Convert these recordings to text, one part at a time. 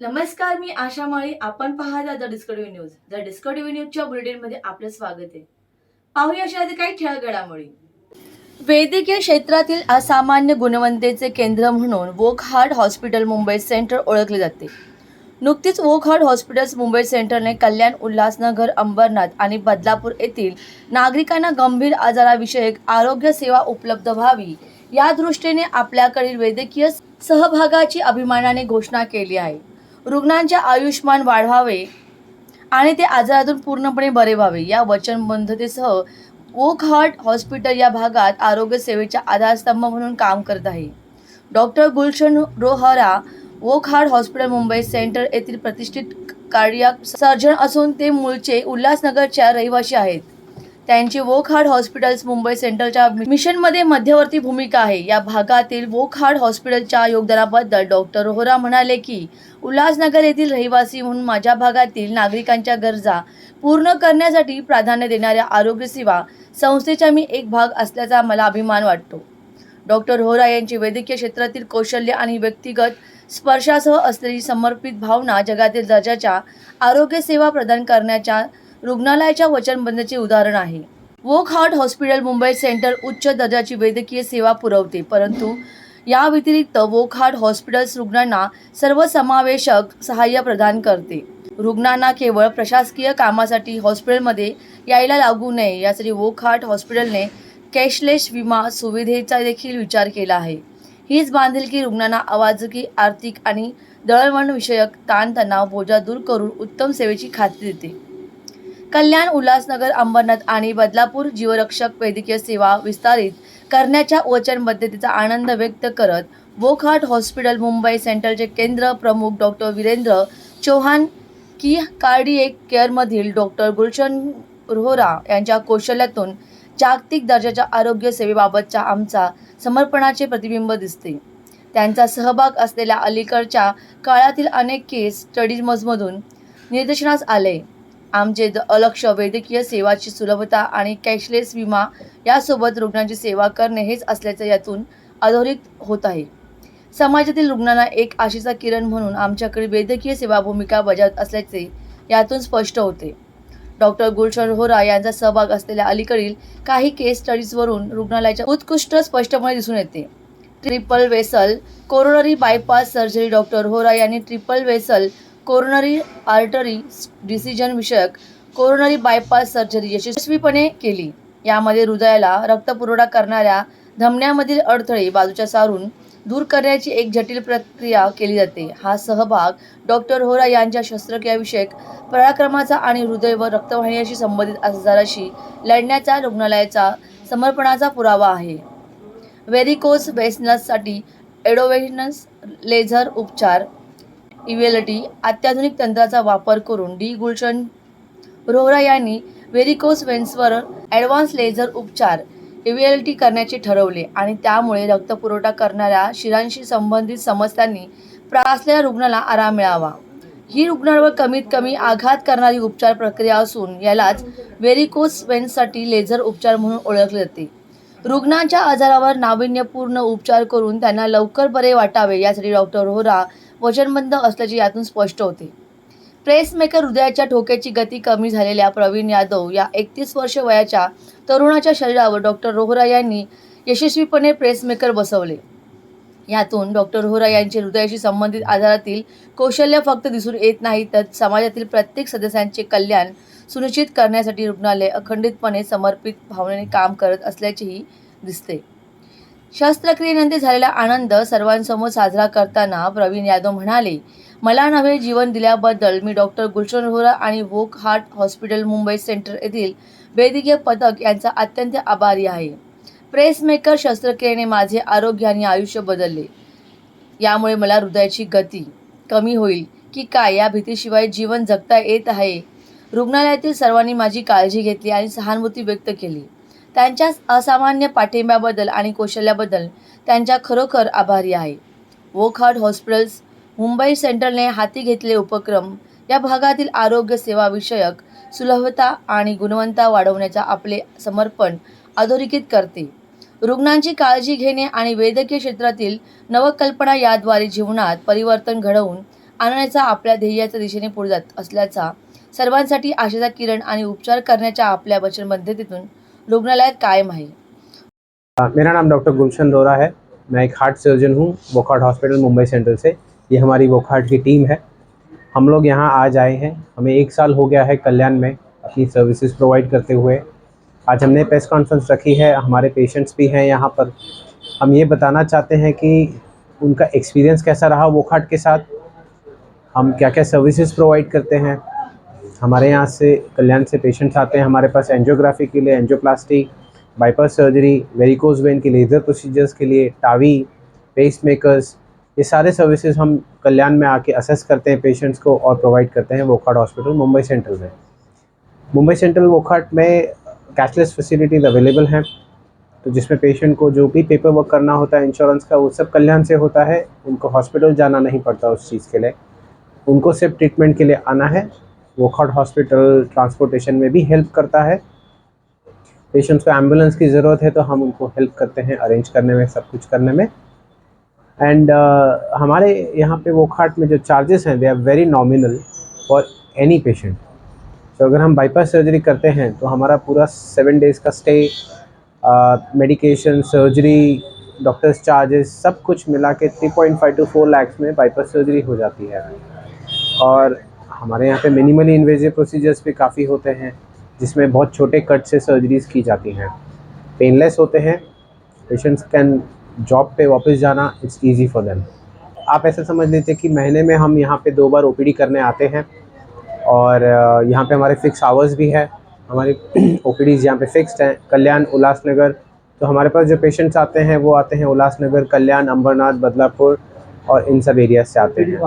नमस्कार मी आशा माळी. आपण पाहता the Discovery News. The Discovery न्यूजच्या बुलेटिनमध्ये आपलं स्वागत आहे. पाहूया अशा काही ठळक घडामोडी वैद्यकीय क्षेत्रातील असामान्य गुणवत्तेचे केंद्र म्हणून Wockhardt hospital Mumbai centre ओळखले जाते. नुकतीच वोक हार्ट हॉस्पिटल्स मुंबई सेंटरने कल्याण उल्हासनगर अंबरनाथ आणि बदलापूर येथील नागरिकांना गंभीर आजाराविषयक आरोग्य सेवा उपलब्ध व्हावी या दृष्टीने आपल्याकडील वैद्यकीय सहभागाची अभिमानाने घोषणा केली आहे. रुग्णांचे आयुष्यमान वाढवावे आणि ते आजारातून पूर्णपणे बरे व्हावे. या वचनबद्धतेसह ओक हार्ट हॉस्पिटल या भागात आरोग्य सेवेचा आधारस्तंभ म्हणून काम करत आहे. Doctor Gulshan Rohra Wockhardt hospital Mumbai centre येथील प्रतिष्ठित कार्डियाक सर्जन असून ते मूळचे उल्हासनगरच्या रहिवासी आहेत. त्यांची वोक हार्ड हॉस्पिटल्स मुंबई सेंट्रलच्या मिशनमध्ये मध्यवर्ती भूमिका आहे. या भागातील वोक हार्ड हॉस्पिटलच्या योगदानाबद्दल डॉक्टर रोहरा म्हणाले की उल्हासनगर येथील रहिवासी म्हणून माझ्या भागातील नागरिकांच्या गरजा पूर्ण करण्यासाठी प्राधान्य देणाऱ्या आरोग्यसेवा संस्थेचा मी एक भाग असल्याचा मला अभिमान वाटतो. डॉक्टर होरा यांची वैद्यकीय क्षेत्रातील कौशल्य आणि व्यक्तिगत स्पर्शासह असलेली समर्पित भावना जगातील दर्जाच्या आरोग्यसेवा प्रदान करण्याच्या रुग्णालयाच्या वचनबद्धतेचे उदाहरण आहे. Wockhardt hospital Mumbai centre उच्च दर्जाची वैद्यकीय सेवा पुरवते परंतु या व्यतिरिक्त वोक हार्ट हॉस्पिटल्स रुग्णांना सर्वसमावेशक सहाय्य प्रदान करते. रुग्णांना केवळ प्रशासकीय कामासाठी हॉस्पिटलमध्ये यायला लागू नये यासाठी वोक हार्ट हॉस्पिटलने कॅशलेस विमा सुविधेचा देखील विचार केला आहे. हीच बांधिलकी रुग्णांना आवाजकी आर्थिक आणि दळणवळणविषयक ताणतणाव बोजा दूर करून उत्तम सेवेची खात्री देते. कल्याण उल्हासनगर अंबरनाथ आणि बदलापूर जीवरक्षक वैद्यकीय सेवा विस्तारित करण्याच्या वचनबद्धतेचा आनंद व्यक्त करत वोकहार्ट हॉस्पिटल मुंबई सेंटरचे केंद्र प्रमुख डॉक्टर वीरेंद्र चौहान की कार्डिएक केअरमधील डॉक्टर गुलशन रोहरा यांच्या कौशल्यातून जागतिक दर्जाच्या आरोग्य सेवेबाबतच्या आमचा समर्पणाचे प्रतिबिंब दिसते. त्यांचा सहभाग असलेल्या अलीकडच्या काळातील अनेक केस स्टडीजमधून निदर्शनास आले. आमचे द अलक्ष वैद्यकीय सेवाची सुलभता आणि कॅशलेस विमा यासोबत रुग्णांची सेवा करणे हेच असल्याचं यातून अधोरित होत आहे. समाजातील रुग्णांना एक आशेचा किरण म्हणून आमच्याकडे वैद्यकीय सेवा भूमिका बजावत असल्याचे यातून स्पष्ट होते. डॉक्टर गुलशन होरा यांचा सहभाग असलेल्या अलीकडील काही केस स्टडीजवरून रुग्णालयाच्या उत्कृष्ट स्पष्टपणे दिसून येते. Triple vessel coronary bypass surgery doctor Hora यांनी triple vessel coronary artery disease विषयक कोरोनरी बायपास सर्जरी यशस्वीपणे केली. यामध्ये हृदयाला रक्तपुरवठा करणाऱ्या धमन्यामधील अडथळे बाजूच्या सारून दूर करण्याची एक जटिल प्रक्रिया केली जाते. हा सहभाग डॉक्टर होरा यांच्या शस्त्रक्रियाविषयक पराक्रमाचा आणि हृदय व रक्तवाहिन्याशी संबंधित आजाराशी लढण्याचा रुग्णालयाचा समर्पणाचा पुरावा आहे. व्हेरिकोस बेसनससाठी एडोवेनस लेझर उपचार इव्हेलिटी अत्याधुनिक तंत्राचा वापर करून डी. गुलशन रोहरा यांनी व्हेरिकोस वेन्सवर ॲडव्हान्स लेझर उपचार इव्हेलिटी करण्याचे ठरवले आणि त्यामुळे रक्तपुरवठा करणाऱ्या शिरांशी संबंधित समस्यांनी प्रासलेल्या रुग्णाला आराम मिळावा. ही रुग्णांवर कमीत कमी आघात करणारी उपचार प्रक्रिया असून यालाच व्हेरिकोस वेन्ससाठी लेझर उपचार म्हणून ओळखले जाते. रुग्णांच्या आजारावर नाविन्यपूर्ण उपचार करून त्यांना लवकर बरे वाटावे यासाठी डॉक्टर रोहरा वचनबद्ध असल्याचे यातून स्पष्ट होते. प्रेसमेकर हृदयाच्या ठोक्याची गती कमी झालेल्या प्रवीण यादव या एकतीस वर्ष वयाच्या तरुणाच्या शरीरावर डॉक्टर रोहरा यांनी यशस्वीपणे प्रेसमेकर बसवले. यातून डॉक्टर रोहरा यांचे हृदयाशी संबंधित आजारातील कौशल्य फक्त दिसून येत नाही तर समाजातील प्रत्येक सदस्यांचे कल्याण सुनिश्चित करण्यासाठी रुग्णालय अखंडितपणे समर्पित भावनेने काम करत असल्याचेही दिसते. शस्त्रक्रियेनंतर झालेला आनंद सर्वांसमोर साजरा करताना प्रवीण यादव म्हणाले मला नवे जीवन दिल्याबद्दल मी डॉक्टर गुलशन रोहरा आणि Wockhardt hospital Mumbai centre येथील वैद्यकीय पथक यांचा अत्यंत आभारी आहे. प्रेसमेकर शस्त्रक्रियेने माझे आरोग्य आणि आयुष्य बदलले. यामुळे मला हृदयाची गती कमी होईल की काय या भीतीशिवाय जीवन जगता येत आहे. रुग्णालयातील सर्वांनी माझी काळजी घेतली आणि सहानुभूती व्यक्त केली. त्यांच्या असामान्य पाठिंब्याबद्दल आणि कौशल्याबद्दल त्यांच्या खरोखर आभारी आहे. वोखाड हॉस्पिटल्स मुंबई सेंट्रलने हाती घेतले उपक्रम या भागातील आरोग्य सेवाविषयक सुलभता आणि गुणवत्ता वाढवण्याचा आपले समर्पण अधोरेखित करते. रुग्णांची काळजी घेणे आणि वैद्यकीय क्षेत्रातील नवकल्पना याद्वारे जीवनात परिवर्तन घडवून आणण्याचा आपल्या ध्येयाच्या दिशेने पुढे जात असल्याचा सर्वांसाठी आशेचा किरण आणि उपचार करण्याच्या आपल्या वचनबद्धतेतून रुग्णालयात कायम हाँ, मेरा नाम डॉक्टर गुलशन दोरा है। मैं एक हार्ट सर्जन हूँ वोकार्ड हॉस्पिटल मुंबई सेंट्रल से। ये हमारी वोकार्ड की टीम है। हम लोग यहाँ आज आए हैं। हमें एक साल हो गया है कल्याण में अपनी सर्विसेज़ प्रोवाइड करते हुए। आज हमने प्रेस कॉन्फ्रेंस रखी है हमारे पेशेंट्स भी हैं यहाँ पर। हम ये बताना चाहते हैं कि उनका एक्सपीरियंस कैसा रहा वोखाट के साथ? हम क्या क्या सर्विसेज़ प्रोवाइड करते हैं? हमारे यहाँ से कल्याण से पेशेंट्स आते हैं, हमारे पास एंजियोग्राफी के लिए angioplasty bypass surgery varicose vein के लेज़र प्रोसीजर्स के लिए टावी पेस मेकर्स ये सारे सर्विसेज़ हम कल्याण में आके असेस करते हैं पेशेंट्स को और प्रोवाइड करते हैं वोखाट हॉस्पिटल मुंबई सेंट्रल में। मुंबई सेंट्रल वोखाट में कैशलेस फैसिलिटीज़ अवेलेबल हैं तो जिसमें पेशेंट को जो भी पेपर वर्क करना होता है इंश्योरेंस का, वो सब कल्याण से होता है। उनको हॉस्पिटल जाना नहीं पड़ता उस चीज़ के लिए। उनको सिर्फ़ ट्रीटमेंट के लिए आना है वोकार्ड हॉस्पिटल ट्रांसपोर्टेशन में भी हेल्प करता है। पेशेंट्स को एंबुलेंस की ज़रूरत है तो हम उनको हेल्प करते हैं अरेंज करने में सब कुछ करने में। एंड uh, हमारे यहाँ पे वोकार्ड में जो चार्जेस हैं they are very nominal for any patient तो अगर हम बाईपास सर्जरी करते हैं तो हमारा पूरा सेवन डेज़ का stay medication surgery doctors charges सब कुछ मिला के three point five two four lakhs में बाईपास सर्जरी हो जाती है। और हमारे यहाँ पे मिनिमली इन्वेजिव प्रोसीजर्स भी काफ़ी होते हैं, जिसमें बहुत छोटे कट से सर्जरीज की जाती हैं। पेनलेस होते हैं पेशेंट्स कैन जॉब पे वापस जाना इट्स इजी फॉर देम आप ऐसा समझ लेते कि महीने में हम यहाँ पे दो बार ओपीडी करने आते हैं, और यहाँ पे हमारे फिक्स आवर्स भी है। हमारी ओ पी डीज यहाँ पे फिक्स्ड हैं, कल्याण, उल्लासनगर। तो हमारे पास जो पेशेंट्स आते हैं, वो आते हैं उल्लासनगर, कल्याण, अंबरनाथ, बदलापुर, और इन सब एरियाज़ से आते हैं।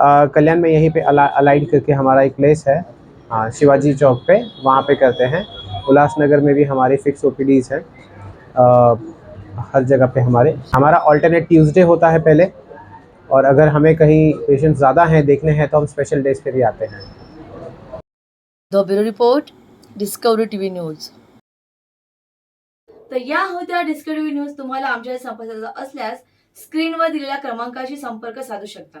कल्याण में यहीं पे अला अलाइड करके हमारा एक प्लेस है हाँ शिवाजी चौक पे वहाँ पे करते हैं। उल्लासनगर में भी हमारी फिक्स ओ हैं अ, हर जगह पे हमारे। हमारा ऑल्टरनेट ट्यूसडे होता है पहले और अगर हमें कहीं पेशेंट ज़्यादा हैं देखने हैं तो हम स्पेशल डेज़ पे भी आते हैं। The bureau report Discovery TV news तर या होत्या डिस्कवरी न्यूज़ तुम्हाला आमच्या संपर्काचा असल्यास स्क्रीनवर दिलेल्या क्रमांकाशी संपर्क साधू शकता.